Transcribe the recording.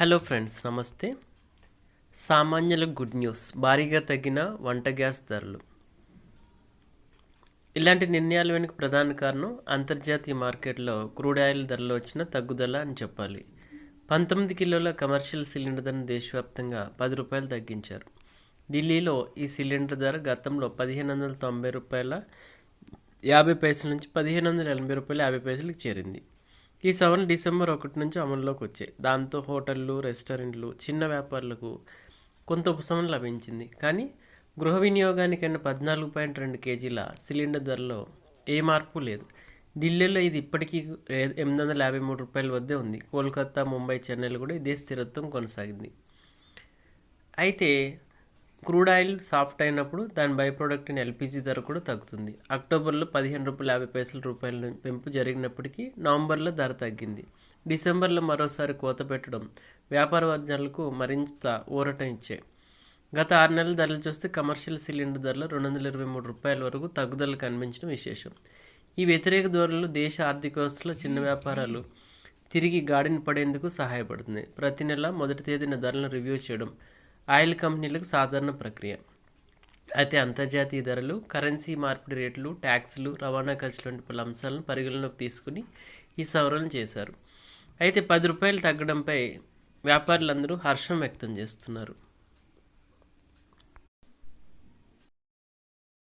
Hello friends నమస్తే. సామాన్యులకు good news. భారీగా తగ్గిన వంట గ్యాస్ ధరలు. ఇలాంటి నిర్ణయాల వెనుక ప్రధాన కారణం అంతర్జాతీయ మార్కెట్లో క్రూడ్ ఆయిల్ ధరలు వచ్చిన తగ్గుదల అని చెప్పాలి. పంతొమ్మిది కిలోల కమర్షియల్ సిలిండర్ ధరను దేశవ్యాప్తంగా పది రూపాయలు తగ్గించారు. ఢిల్లీలో ఈ సిలిండర్ ధర గతంలో పదిహేను వందల తొంభై రూపాయల యాభై పైసల నుంచి పదిహేను వందల ఎనభై రూపాయల యాభై పైసలకు చేరింది. ఈ సెవెన్ డిసెంబర్ ఒకటి నుంచి అమల్లోకి వచ్చాయి. దాంతో హోటళ్ళు రెస్టారెంట్లు చిన్న వ్యాపారులకు కొంత ఉపశమనం లభించింది. కానీ గృహ వినియోగానికైనా పద్నాలుగు పాయింట్ రెండు కేజీల సిలిండర్ ధరలో ఏ మార్పు లేదు. ఢిల్లీలో ఇది ఇప్పటికీ ఎనిమిది వందల యాభై మూడు రూపాయల వద్దే ఉంది. కోల్కతా ముంబై చెన్నైలో కూడా ఇదే స్థిరత్వం కొనసాగింది. అయితే క్రూడ్ ఆయిల్ సాఫ్ట్ అయినప్పుడు దాని బై ప్రోడక్ట్ అయిన ఎల్పిజి ధర కూడా తగ్గుతుంది. అక్టోబర్లో పదిహేను రూపాయల యాభై పైసల రూపాయల పెంపు జరిగినప్పటికీ నవంబర్లో ధర తగ్గింది. డిసెంబర్లో మరోసారి కోత పెట్టడం వ్యాపార వర్గాలకు మరింత ఊరట ఇచ్చాయి గత ఆరు నెలల ధరలు చూస్తే కమర్షియల్ సిలిండర్ ధరలు రెండు వందల ఇరవై మూడు రూపాయల వరకు తగ్గుదల కనిపించడం విశేషం. ఈ వ్యతిరేక ధోరణులు దేశ ఆర్థిక వ్యవస్థలో చిన్న వ్యాపారాలు తిరిగి గాడిన పడేందుకు సహాయపడుతుంది. ప్రతి నెల మొదటి తేదీన ధరలను రివ్యూ చేయడం ఆయిల్ కంపెనీలకు సాధారణ ప్రక్రియ. అయితే అంతర్జాతీయ ధరలు కరెన్సీ మార్పిడి రేట్లు ట్యాక్స్లు రవాణా ఖర్చులు వంటి పలు అంశాలను పరిగణలోకి తీసుకుని ఈ సవరణ చేశారు. అయితే పది రూపాయలు తగ్గడంపై వ్యాపారులందరూ హర్షం వ్యక్తం చేస్తున్నారు.